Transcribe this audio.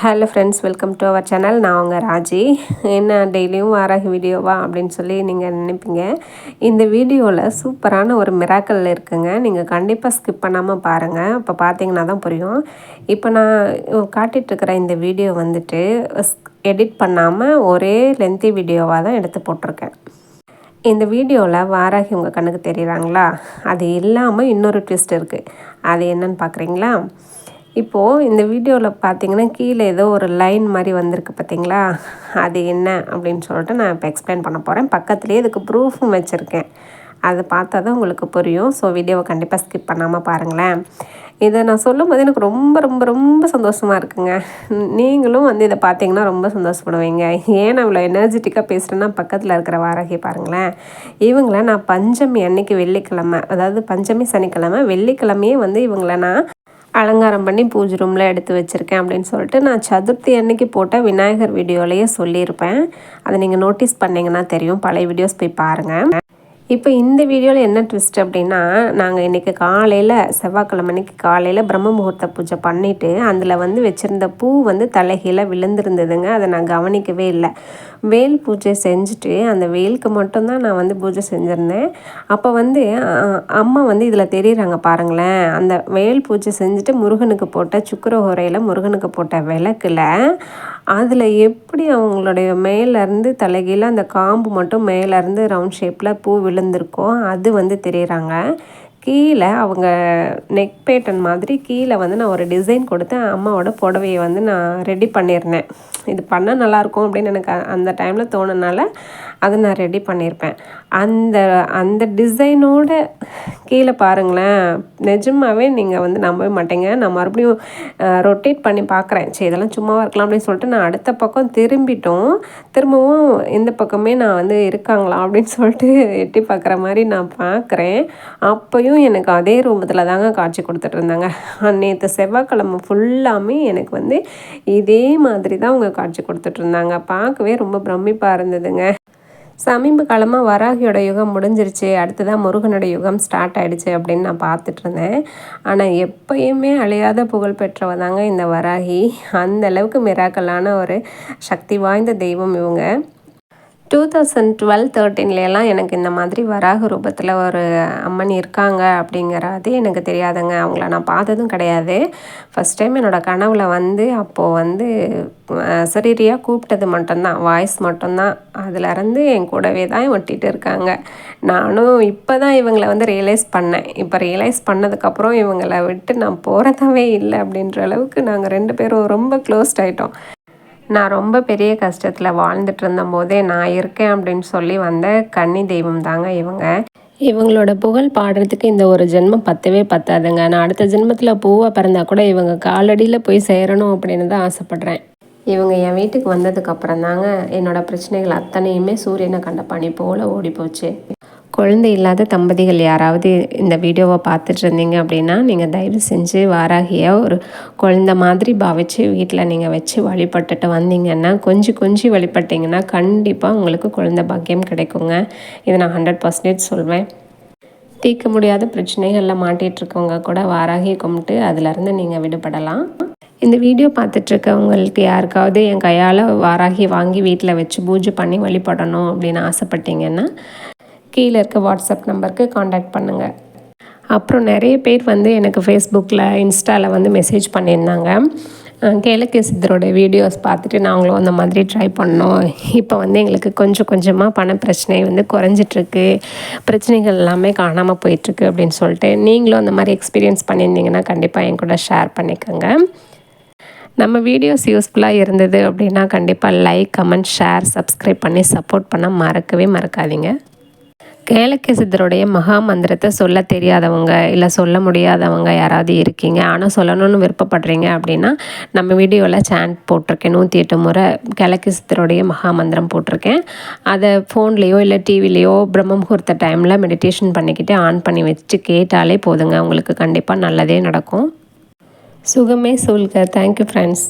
Hello friends welcome to our channel நான் உங்கள் ராஜி. என்ன டெய்லியும் வாராகி வீடியோவா அப்படின்னு சொல்லி நீங்கள் நினைப்பீங்க. இந்த வீடியோவில் சூப்பரான ஒரு மிராக்கல் இருக்குங்க. நீங்கள் கண்டிப்பாக ஸ்கிப் பண்ணாமல் பாருங்கள் இப்போ பார்த்தீங்கன்னா தான் புரியும். இப்போ நான் காட்டிகிட்ருக்கிற இந்த வீடியோ வந்துட்டு எடிட் பண்ணாமல் ஒரே லென்த்தி வீடியோவாக தான் எடுத்து போட்டிருக்கேன். இந்த வீடியோவில் வாராகி உங்கள் கண்ணுக்கு தெரியுறாங்களா? அது இல்லாமல் இன்னொரு ட்விஸ்ட் இருக்குது அது என்னன்னு பார்க்குறீங்களா இப்போது இந்த வீடியோவில் பார்த்தீங்கன்னா கீழே ஏதோ ஒரு லைன் மாதிரி வந்திருக்கு பார்த்தீங்களா அது என்ன அப்படின்னு சொல்லிட்டு நான் இப்போ எக்ஸ்பிளைன் பண்ண போகிறேன் பக்கத்துலேயே இதுக்கு ப்ரூஃபும் வச்சுருக்கேன். அதை பார்த்தா தான் உங்களுக்கு புரியும். ஸோ வீடியோவை கண்டிப்பாக ஸ்கிப் பண்ணாமல் பாருங்களேன். இதை நான் சொல்லும் போது எனக்கு ரொம்ப ரொம்ப ரொம்ப சந்தோஷமாக இருக்குங்க. நீங்களும் வந்து இதை பார்த்தீங்கன்னா ரொம்ப சந்தோஷப்படுவீங்க. ஏன் நான் இவ்வளோ எனர்ஜெட்டிக்காக பேசுகிறேன்னா பக்கத்தில் இருக்கிற வாரகி பாருங்களேன். இவங்கள நான் பஞ்சமி அன்னைக்கு வெள்ளிக்கிழமை அதாவது பஞ்சமி சனிக்கிழமை வெள்ளிக்கிழமையே வந்து இவங்கள நான் அலங்காரம் பண்ணி பூஜை ரூமில் எடுத்து வச்சுருக்கேன் அப்படின்னு சொல்லிட்டு நான் சதுர்த்தி அன்னைக்கு போட்ட விநாயகர் வீடியோலேயே சொல்லியிருப்பேன். அதை நீங்கள் நோட்டீஸ் பண்ணிங்கன்னா தெரியும். பழைய வீடியோஸ் போய் பாருங்கள் இப்போ இந்த வீடியோவில் என்ன ட்விஸ்ட் அப்படின்னா நாங்கள் இன்றைக்கி காலையில் செவ்வாய்க்கிழமை அன்றைக்கி காலையில் பிரம்ம முகூர்த்த பூஜை பண்ணிவிட்டு அதில் வந்து வச்சுருந்த பூ வந்து தலைகீழ விழுந்திருந்ததுங்க. அதை நான் கவனிக்கவே இல்லை. வேல் பூஜை செஞ்சுட்டு அந்த வேலுக்கு மட்டும்தான் நான் வந்து பூஜை செஞ்சுருந்தேன். அப்போ வந்து அம்மா வந்து இதில் தெரியுறாங்க பாருங்களேன். அந்த வேல் பூஜை செஞ்சுட்டு முருகனுக்கு போட்ட சுக்கரஹோரையில் முருகனுக்கு போட்ட விளக்கில் அதில் எப்படி அவங்களுடைய மேலேருந்து தலைகீழ அந்த காம்பு மட்டும் மேலேருந்து ரவுண்ட் ஷேப்பில் பூ விழுந்திருக்கோ அது வந்து தெரியுறாங்க. கீழே அவங்க நெக் பேட்டன் மாதிரி கீழே வந்து நான் ஒரு டிசைன் கொடுத்து அம்மாவோட புடவையை வந்து நான் ரெடி பண்ணியிருந்தேன். இது பண்ணால் நல்லாயிருக்கும் அப்படின்னு எனக்கு அந்த டைமில் தோணுனால அதை நான் ரெடி பண்ணியிருப்பேன். அந்த அந்த டிசைனோட கீழே பாருங்களேன். நிஜமாகவே நீங்கள் வந்து நம்பவே மாட்டேங்க. நான் மறுபடியும் ரொட்டேட் பண்ணி பார்க்குறேன். சரி இதெல்லாம் சும்மாவாக இருக்கலாம் அப்படின்னு சொல்லிட்டு நான் அடுத்த பக்கம் திரும்பிட்டோம். திரும்பவும் இந்த பக்கமே நான் வந்து இருக்காங்களா அப்படின்னு சொல்லிட்டு எட்டி பார்க்குற மாதிரி நான் பார்க்குறேன். அப்போயும் எனக்கு அதே ரூபத்தில் தாங்க காட்சி கொடுத்துட்டு இருந்தாங்க. நேற்று செவ்வாய்க்கிழமை ஃபுல்லாமே எனக்கு வந்து இதே மாதிரி தான் அவங்க காட்சி கொடுத்துட்ருந்தாங்க பார்க்கவே ரொம்ப பிரமிப்பாக இருந்ததுங்க. சமீப காலமாக வராகியோட யுகம் முடிஞ்சிருச்சு. அடுத்ததான் முருகனோட யுகம் ஸ்டார்ட் ஆகிடுச்சு அப்படின்னு நான் பார்த்துட்டு இருந்தேன். ஆனால் எப்பயுமே அழியாத புகழ் பெற்றவ தாங்க இந்த வராகி. அந்த அளவுக்கு மிராக்கலான ஒரு சக்தி வாய்ந்த தெய்வம் இவங்க. டூ தௌசண்ட் டுவெல் தேர்ட்டீன்லாம் எனக்கு இந்த மாதிரி வராக ரூபத்தில் ஒரு அம்மன் இருக்காங்க அப்படிங்கிறது எனக்கு தெரியாதுங்க. அவங்கள நான் பார்த்ததும் கிடையாது. ஃபஸ்ட் டைம் என்னோடய கனவில் வந்து அப்போது வந்து சரீரியாக கூப்பிட்டது மட்டும்தான். வாய்ஸ் மட்டும்தான். அதுலேருந்து என் கூடவே தான் ஒட்டிகிட்டு இருக்காங்க. நானும் இப்போ தான் இவங்களை வந்து ரியலைஸ் பண்ணேன். இப்போ ரியலைஸ் பண்ணதுக்கப்புறம் இவங்களை விட்டு நான் போகிறதாவே இல்லை அப்படின்ற அளவுக்கு நாங்கள் ரெண்டு பேரும் ரொம்ப க்ளோஸ்ட் ஆகிட்டோம் நான் ரொம்ப பெரிய கஷ்டத்தில் வாழ்ந்துட்டு இருந்தபோதே நான் இருக்கேன் அப்படின்னு சொல்லி வந்த கன்னி தெய்வம் தாங்க இவங்க. இவங்களோட புகழ் பாடுறதுக்கு இந்த ஒரு ஜென்மம் பத்தவே பத்தாதுங்க. நான் அடுத்த ஜென்மத்தில் பூவை பிறந்தா கூட இவங்க காலடியில் போய் சேரணும் அப்படின்னு தான் ஆசைப்பட்றேன். இவங்க என் வீட்டுக்கு வந்ததுக்கு அப்புறம் தாங்க என்னோடய பிரச்சனைகள் அத்தனையுமே சூரியனை கண்ட பனி போல் ஓடி போச்சு குழந்தை இல்லாத தம்பதிகள் யாராவது இந்த வீடியோவை பார்த்துட்டு இருந்தீங்க அப்படின்னா நீங்கள் தயவு செஞ்சு வாராகிய ஒரு குழந்த மாதிரி பாவிச்சு வீட்டில் நீங்கள் வச்சு வழிபட்டுட்டு வந்தீங்கன்னா கொஞ்சம் கொஞ்சம் வழிபட்டிங்கன்னா கண்டிப்பாக உங்களுக்கு குழந்த பாக்கியம் கிடைக்குங்க. இதை நான் ஹண்ட்ரட் பர்சன்டேஜ் சொல்வேன். தீர்க்க முடியாத பிரச்சனைகளில் மாட்டிகிட்ருக்கவங்க கூட வாராகி கும்பிட்டு அதிலேருந்து நீங்கள் விடுபடலாம். இந்த வீடியோ பார்த்துட்ருக்கவங்களுக்கு யாருக்காவது என் கையால் வாராகி வாங்கி வீட்டில் வச்சு பூஜை பண்ணி வழிபடணும் அப்படின்னு ஆசைப்பட்டீங்கன்னா கீழே இருக்க வாட்ஸ்அப் நம்பருக்கு காண்டாக்ட் பண்ணுங்கள் அப்புறம் நிறைய பேர் வந்து எனக்கு ஃபேஸ்புக்கில் இன்ஸ்டாவில் வந்து மெசேஜ் பண்ணியிருந்தாங்க. கேளுக்கு சித்தரோட வீடியோஸ் பார்த்துட்டு நாங்களும் அந்த மாதிரி ட்ரை பண்ணோம். இப்போ வந்து எங்களுக்கு கொஞ்சம் கொஞ்சமாக பண பிரச்சனை வந்து குறைஞ்சிட்ருக்கு. பிரச்சனைகள் எல்லாமே காணாமல் போயிட்டுருக்கு அப்படின்னு சொல்லிட்டு நீங்களும் அந்த மாதிரி எக்ஸ்பீரியன்ஸ் பண்ணியிருந்தீங்கன்னா கண்டிப்பாக என் கூட ஷேர் பண்ணிக்கோங்க. நம்ம வீடியோஸ் யூஸ்ஃபுல்லாக இருந்தது அப்படின்னா கண்டிப்பாக லைக் கமெண்ட் ஷேர் சப்ஸ்கிரைப் பண்ணி சப்போர்ட் பண்ண மறக்கவே மறக்காதீங்க. கேளக்கிய சித்தருடைய மகா மந்திரத்தை சொல்ல தெரியாதவங்க இல்லை சொல்ல முடியாதவங்க யாராவது இருக்கீங்க. ஆனால் சொல்லணும்னு விருப்பப்படுறீங்க அப்படின்னா நம்ம வீடியோவில் சேன் போட்டிருக்கேன். நூற்றி எட்டு முறை கேளக்கிய சித்தருடைய மகா மந்திரம் போட்டிருக்கேன். அதை ஃபோன்லேயோ இல்லை டிவிலேயோ பிரம்ம முகூர்த்த டைமில் மெடிடேஷன் பண்ணிக்கிட்டு ஆன் பண்ணி வச்சு கேட்டாலே போதுங்க. உங்களுக்கு கண்டிப்பாக நல்லதே நடக்கும். சுகமே சொல்க. Thank you friends